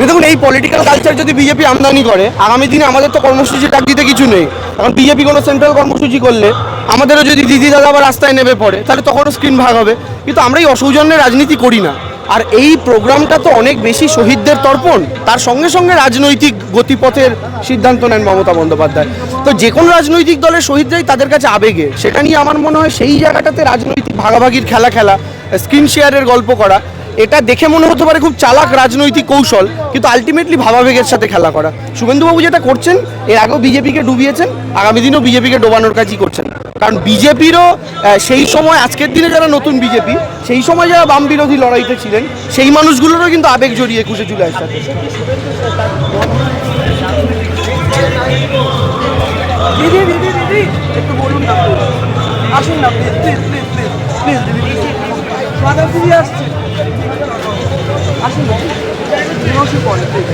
দেখুন, এই political culture যদি বিজেপি আমদানি করে, আগামী দিনে আমাদের তো কর্মসূচি ডাক দিতে কিছু নেই। কারণ বিজেপি কোনো সেন্ট্রাল কর্মসূচি করলে আমাদেরও যদি দিদি দাদা আবার রাস্তায় নেমে পড়ে, তাহলে তখনও স্ক্রিন ভাগ হবে। কিন্তু আমরা এই অসৌজন্যের রাজনীতি করি না। আর এই প্রোগ্রামটা তো অনেক বেশি শহীদদের তর্পণ। তার সঙ্গে সঙ্গে রাজনৈতিক গতিপথের সিদ্ধান্ত নেন মমতা বন্দ্যোপাধ্যায়। তো যে কোনো রাজনৈতিক দলের শহীদরাই তাদের কাছে আবেগে। সেটা নিয়ে আমার মনে হয় সেই জায়গাটাতে রাজনৈতিক ভাগাভাগির খেলা খেলা স্ক্রিন শেয়ারের গল্প করা। এটা দেখে মনে হতে পারে খুব চালাক রাজনৈতিক কৌশল, কিন্তু আলটিমেটলি ভাবাবেগের সাথে খেলা করা। শুভেন্দুবাবু যেটা করছেন, এর আগেও বিজেপিকে ডুবিয়েছেন, আগামী দিনেও বিজেপিকে ডোবানোর কাজই করছেন। কারণ বিজেপিরও সেই সময়, আজকের দিনে যারা নতুন বিজেপি, সেই সময় যারা বাম বিরোধী লড়াইতে ছিলেন, সেই মানুষগুলোরও কিন্তু আবেগ জড়িয়ে একুশে জুলাইয়ের সাথে দিদি দিদি দিদি, একটু বলুন না আসুন না প্লিজ প্লিজ প্লিজ প্লিজ দিদি মাদার দিদি আসছে। আসুন না বসে পড়ে। প্লিজ